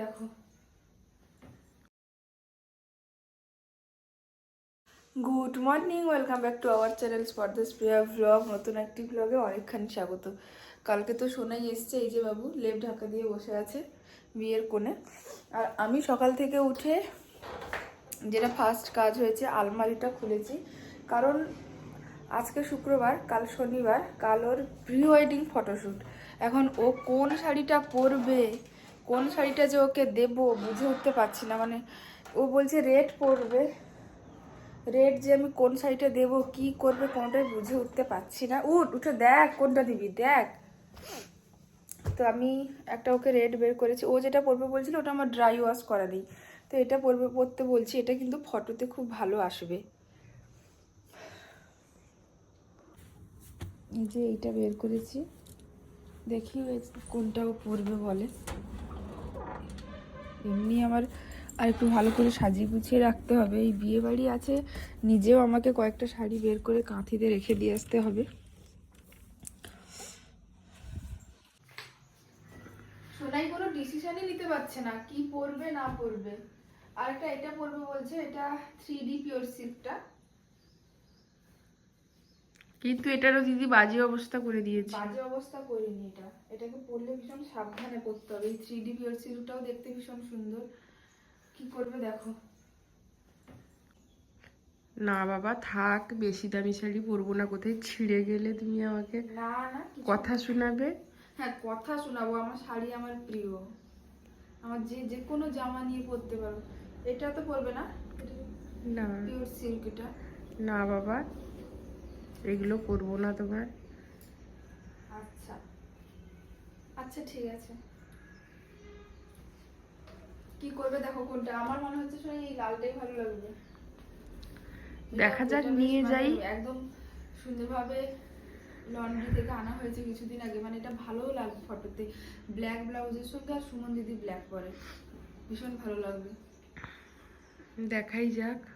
দেখো। Good morning welcome back to our channel স্পর্দাস Priya vlog নতুন একটি ভ্লগে অনেকখানি স্বাগত। কালকে তো শোনাই এসছে, এই যে বাবু, লেপ ঢাকা দিয়ে বসে আছে বিয়ের কোণে। আর আমি সকাল থেকে উঠে যেটা ফার্স্ট কাজ হয়েছে, আলমারিটা খুলেছি। কারণ আজকে শুক্রবার, কাল শনিবার, কাল ওর প্রি ওয়েডিং ফটোশ্যুট এখন ও কোন শাড়িটা পরবে? কোন শাড়িটা যে ওকে দেব বুঝে উঠতে পারছি না। মানে ও বলছে রেড পরবে। রেড যে আমি কোন শাড়িটা দেবো, কি করবে কোনটাই বুঝে উঠতে পারছি না। উঠ, উঠে দেখ কোনটা দিবি, দেখ। তো আমি একটা ওকে রেড বের করেছি। ও যেটা পরবে বলছিল ওটা আমার ড্রাই ওয়াশ করা নেই। তো এটা পরবে, পরতে বলছি, এটা কিন্তু ফটোতে খুব ভালো আসবে। যে এইটা বের করেছি। দেখি কোনটা ও পরবে বলে। এমনি আমার আর একটু ভালো করে সাজিয়ে গুছিয়ে রাখতে হবে। এই বিয়ে বাড়ি আছে, নিজেও আমাকে কয়েকটা শাড়ি বের করে কাঁথিতে রেখে দিয়ে আসতে হবে। সোনাই কোনো ডিসিশনই নিতে পারছে না, কি পরবে না পরবে। আর একটা এটা পরবে বলছে, এটা থ্রি ডি পিওর সিল্কটা কিন্তু এটারও দিদি বাজে অবস্থা করে দিয়েছে। বাজে অবস্থা করিনি এটা। এটাকে পরলে ভীষণ সাবধানে পরতে হবে। এই থ্রি ডি পিওর সিল্কটাও দেখতে ভীষণ সুন্দর। কি করবে দেখো। না বাবা থাক বেশি দামি শাড়ি পরবো না। কোথায় ছিঁড়ে গেলে তুমি আমাকে না না কথা শোনাবে? হ্যাঁ কথা শোনাবো। আমার শাড়ি আমার প্রিয়। আমার যে যে কোনো জামা নিয়ে পরতে পারো। এটা তো পরবে না? না। পিওর সিল্ক এটা? না বাবা। এগুলো করব না তোমার। আচ্ছা। আচ্ছা ঠিক আছে। কি করবে দেখো কোনটা? আমার মনে হচ্ছে শুনে এই লালটাই ভালো লাগবে। দেখা যাক, নিয়ে মানে যাই। একদম সুন্দরভাবে লন্ড্রি থেকে আনা হয়েছে কিছুদিন আগে। মানে এটা ভালোও লাগবে ফটোতে। ব্ল্যাক ব্লাউজের সঙ্গে আর সুমন দিদি ব্ল্যাক পরে। ভীষণ ভালো লাগবে। দেখাই যাক।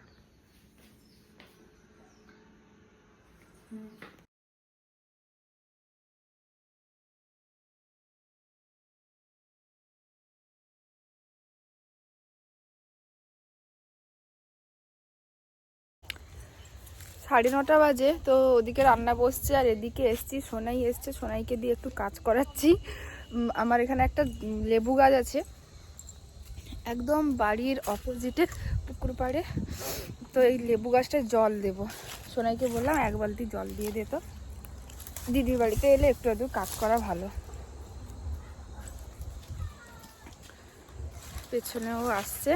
সাড়ে নটা বাজে, তো ওদিকে রান্না বসছে আর এদিকে এসছি, সোনাই এসছে, সোনাইকে দিয়ে একটু কাজ করাচ্ছি। আমার এখানে একটা লেবু গাছ আছে, একদম বাড়ির অপোজিটে পুকুর পাড়ে, তো এই লেবু গাছটায় জল দেব। সোনাইকে বললাম এক বালতি জল দিয়ে দে তো। দিদির বাড়িতে এলে একটু একটু কাজ করা ভালো। পেছনেও আসছে।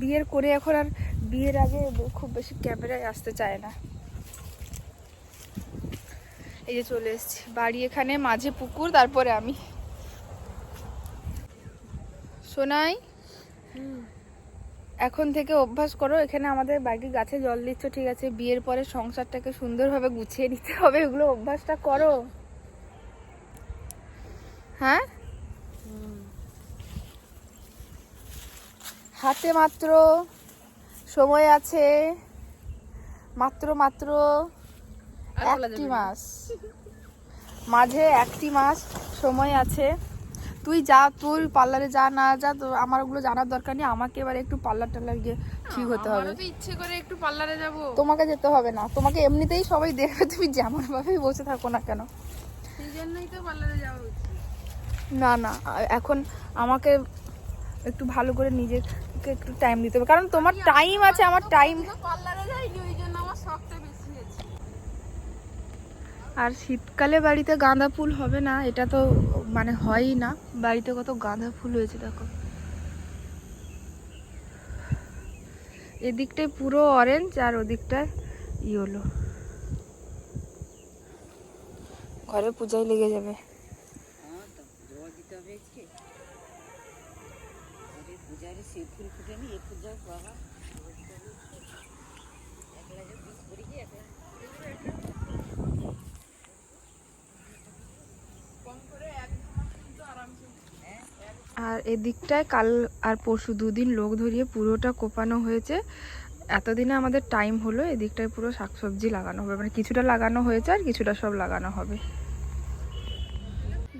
বিয়ের করে এখন আর বিয়ের আগে খুব বেশি ক্যামেরায় আসতে চায় না। এই যে চলে এসছি। বাড়ি এখানে, মাঝে পুকুর, তারপরে আমি। সোনাই এখন থেকে অভ্যাস করো এখানে আমাদের বাড়ির গাছে জল দিচ্ছ ঠিক আছে? বিয়ের পরে সংসারটাকে সুন্দরভাবে গুছিয়ে নিতে হবে এগুলো অভ্যাসটা করো। হ্যাঁ? হাতে মাত্র সময় আছে মাত্র মাত্র একটি মাস। মাঝে একটি মাস সময় আছে। তুই যা তুই পার্লারে যা না যা তো আমার ওগুলো জানার দরকার নেই। আমাকে এবার একটু পার্লার টার্লার গিয়ে ঠিক হতে হবে। ইচ্ছে করে একটু পার্লারে যাব। তোমাকে যেতে হবে না। তোমাকে এমনিতেই সবাই দেখবে তুমি যেমন ভাবেই বসে থাকো না কেন। সেই জন্যই তো পার্লারে যাওয়া উচিত। না না এখন আমাকে একটু ভালো করে নিজেকে একটু টাইম দিতে হবে। কারণ তোমার টাইম আছে আমার টাইম পার্লারে যাইনি ওই জন্য আমার শখটা বেশি হয়েছে আর শীতকালে বাড়িতে গাঁদা ফুল হবে না, এটা তো মানে হয়ই না। বাড়িতে কত গাঁদা ফুল হয়েছে, দেখো। এদিকটায় পুরো অরেঞ্জ আর ওদিকটায় ইয়েলো ঘরে পূজায় লেগে যাবে। আর এদিকটায় কাল আর পরশু দুদিন লোক ধরিয়ে পুরোটা কোপানো হয়েছে। এতদিনে আমাদের টাইম হলো এদিকটায় পুরো শাকসবজি লাগানো হবে। মানে কিছুটা লাগানো হয়েছে আর কিছুটা সব লাগানো হবে।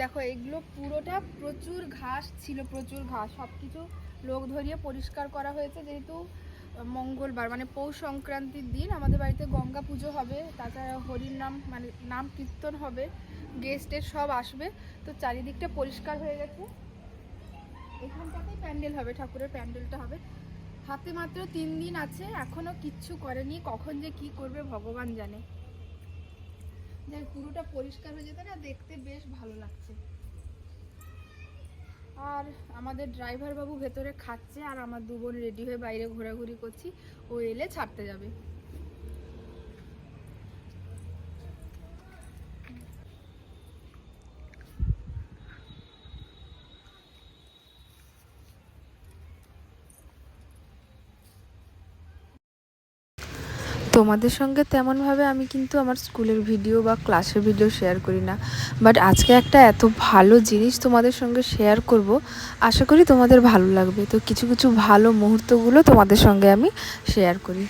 দেখো, এগুলো পুরোটা প্রচুর ঘাস ছিল, প্রচুর ঘাস। সব কিছু লোক ধরিয়ে পরিষ্কার করা হয়েছে। যেহেতু মঙ্গলবার মানে পৌষ সংক্রান্তির দিন, আমাদের বাড়িতে গঙ্গা পুজো হবে। তাছাড়া হরির নাম মানে নাম কীর্তন হবে। গেস্টের সব আসবে। তো চারিদিকটা পরিষ্কার হয়ে গেছে। এখানটাতেই প্যান্ডেল হবে, ঠাকুরের প্যান্ডেলটা হবে। হাতে মাত্র তিন দিন আছে, এখনও কিচ্ছু করেনি, কখন যে কি করবে ভগবান জানে। যাই পুরোটা পরিষ্কার হয়ে যেত না, দেখতে বেশ ভালো লাগছে। আর আমাদের ড্রাইভার বাবু ভেতরে খাচ্ছে, আর আমার দু বোন রেডি হয়ে বাইরে ঘোরাঘুরি করছি, ও এলে ছাড়তে যাবে। তোমাদের সঙ্গে তেমনভাবে আমি কিন্তু আমার স্কুলের ভিডিও বা ক্লাসের ভিডিও শেয়ার করি না। বাট আজকে একটা এত ভালো জিনিস তোমাদের সঙ্গে শেয়ার করব। আশা করি তোমাদের ভালো লাগবে। তো কিছু কিছু ভালো মুহূর্তগুলো তোমাদের সঙ্গে আমি শেয়ার করি।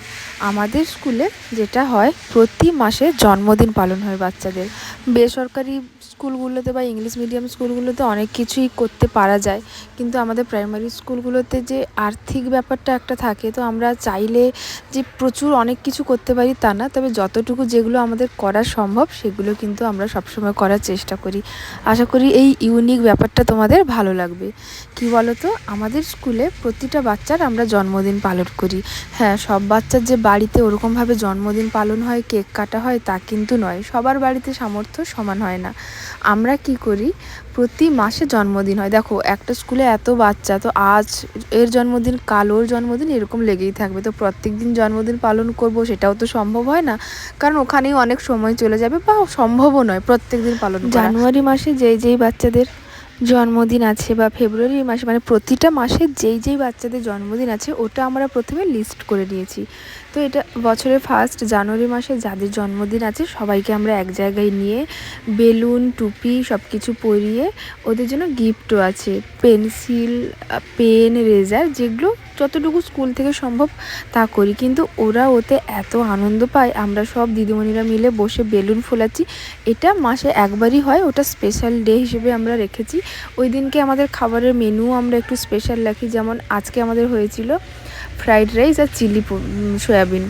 আমাদের স্কুলে যেটা হয়, প্রতি মাসে জন্মদিন পালন হয় বাচ্চাদের। বেসরকারি স্কুলগুলোতে বা ইংলিশ মিডিয়াম স্কুলগুলোতে অনেক কিছুই করতে পারা যায়। কিন্তু আমাদের প্রাইমারি স্কুলগুলোতে যে আর্থিক ব্যাপারটা একটা থাকে, তো আমরা চাইলে যে প্রচুর অনেক কিছু করতে পারি তা না, তবে যতটুকু যেগুলো আমাদের করা সম্ভব সেগুলো কিন্তু আমরা সবসময় করার চেষ্টা করি। আশা করি এই ইউনিক ব্যাপারটা তোমাদের ভালো লাগবে। কি বলো তো আমাদের স্কুলে প্রতিটা বাচ্চার আমরা জন্মদিন পালন করি। হ্যাঁ সব বাচ্চার যে বাড়িতে ওরকমভাবে জন্মদিন পালন হয়, কেক কাটা হয় তা কিন্তু নয়। সবার বাড়িতে সামর্থ্য সমান হয় না। আমরা কি করি? প্রতি মাসে জন্মদিন হয়। দেখো, একটা স্কুলে এত বাচ্চা, তো আজ এর জন্মদিন কাল ওর জন্মদিন এরকম লেগেই থাকবে। তো প্রত্যেক দিন জন্মদিন পালন করব, সেটাও তো সম্ভব হয় না। কারণ ওখানেই অনেক সময় চলে যাবে বা সম্ভবও নয় প্রত্যেক দিন পালন জানুয়ারি মাসে যেই যেই বাচ্চাদের জন্মদিন আছে বা ফেব্রুয়ারি মাসে মানে প্রতিটা মাসে যেই যেই বাচ্চাদের জন্মদিন আছে, ওটা আমরা প্রথমে লিস্ট করে নিয়েছি। তো এটা বছরের ফার্স্ট জানুয়ারি মাসে যাদের জন্মদিন আছে, সবাইকে আমরা এক জায়গায় নিয়ে বেলুন, টুপি সব কিছু পরিয়ে ওদের জন্য গিফটও আছে। পেন্সিল পেন রেজার যেগুলো যতটুকু স্কুল থেকে সম্ভব তা করি। কিন্তু ওরা ওতে এত আনন্দ পায়, আমরা সব দিদিমণিরা মিলে বসে বেলুন ফোলাচ্ছি। এটা মাসে একবারই হয়, ওটা স্পেশাল ডে হিসেবে আমরা রেখেছি। ওই দিনকে আমাদের খাবারের মেনু আমরা একটু স্পেশাল রাখি, যেমন আজকে আমাদের হয়েছিল ফ্রাইড রাইস আর চিলি সয়াবিন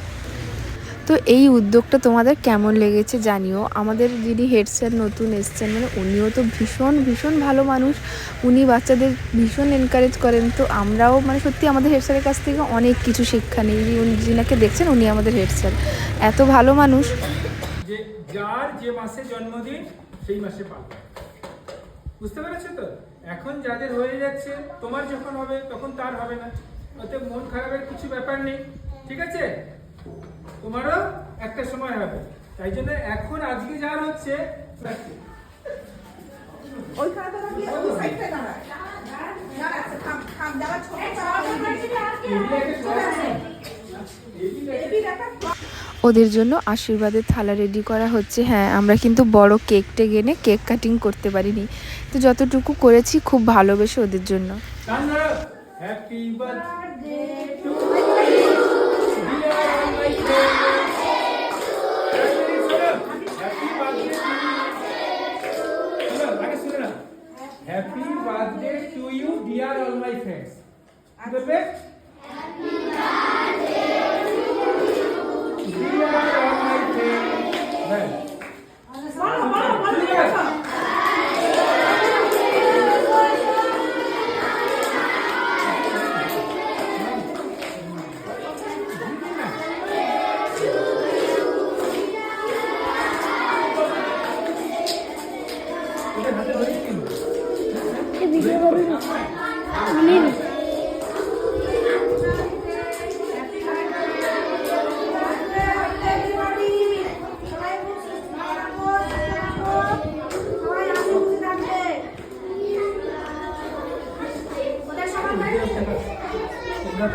তো এই উদ্যোগটা তোমাদের কেমন লেগেছে জানিও। আমাদের যিনি হেড স্যার নতুন এসছেন মানে উনিও তো ভীষণ ভীষণ ভালো মানুষ। উনি বাচ্চাদের ভীষণ এনকারেজ করেন। তো আমরাও মানে সত্যি আমাদের হেড স্যারের কাছ থেকে অনেক কিছু শিক্ষা নিই। উনি, যিনাকে দেখছেন, উনি আমাদের হেড স্যার এত ভালো মানুষ। যে যার যে মাসে জন্মদিন, সেই মাসে পাবে বুঝতে পেরেছ তো? এখন যাদের হয়ে যাচ্ছে, তোমার যখন হবে, তখন তার হবে না। ওতে মন খারাপের কিছু ব্যাপার নেই ঠিক আছে? তোমারও একটা সময় হবে। তাই জন্য এখন আজকে যার হচ্ছে ওদের জন্য আশীর্বাদের থালা রেডি করা হচ্ছে। হ্যাঁ আমরা কিন্তু বড় কেক টেক এনে কেক কাটিং করতে পারিনি। তো যতটুকু করেছি খুব ভালোবেসে ওদের জন্য। Happy birthday to you dear Amaiya happy birthday सुनो आगे सुनो happy birthday to you dear all my friends बेबे কেমন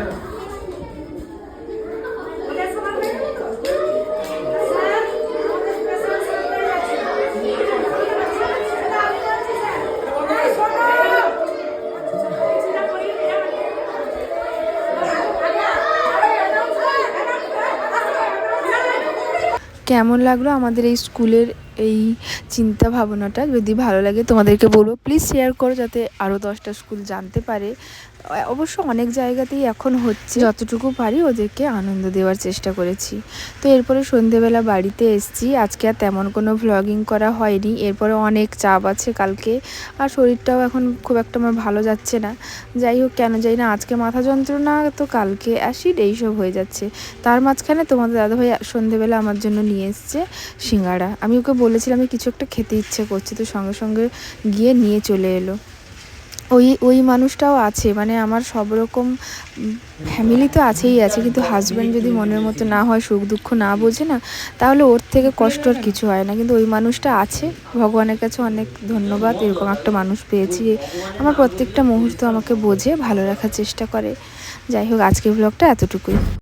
লাগল আমাদের এই স্কুলের এই চিন্তা ভাবনাটা যদি ভালো লাগে তোমাদেরকে বলব প্লিজ শেয়ার করো যাতে আরও দশটা স্কুল জানতে পারে। অবশ্য অনেক জায়গাতেই এখন হচ্ছে। যতটুকু পারি ওদেরকে আনন্দ দেওয়ার চেষ্টা করেছি। তো এরপরে সন্ধেবেলা বাড়িতে এসেছি। আজকে আর তেমন কোনো ভ্লগিং করা হয়নি। এরপরে অনেক চাপ আছে কালকে। আর শরীরটাও এখন খুব একটা আমার ভালো যাচ্ছে না। যাই হোক, কেন যাই না, আজকে মাথা যন্ত্রণা, তো কালকে অ্যাসিড এইসব হয়ে যাচ্ছে। তার মাঝখানে তোমাদের দাদাভাই সন্ধেবেলা আমার জন্য নিয়ে এসছে সিঙ্গাড়া আমি ওকে বলেছিলাম আমি কিছু একটা খেতে ইচ্ছে করছে, তো সঙ্গে সঙ্গে গিয়ে নিয়ে চলে এলো। ওই ওই মানুষটাও আছে মানে আমার সব রকম ফ্যামিলি তো আছেই, আছে, কিন্তু হাজব্যান্ড যদি মনের মতো না হয়, সুখ দুঃখ না বোঝে না, তাহলে ওর থেকে কষ্ট আর কিছু হয় না। কিন্তু ওই মানুষটা আছে, ভগবানের কাছে অনেক ধন্যবাদ, এরকম একটা মানুষ পেয়েছি। আমার প্রত্যেকটা মুহূর্ত আমাকে বোঝে, ভালো রাখার চেষ্টা করে। যাই হোক, আজকের ব্লগটা এতটুকুই।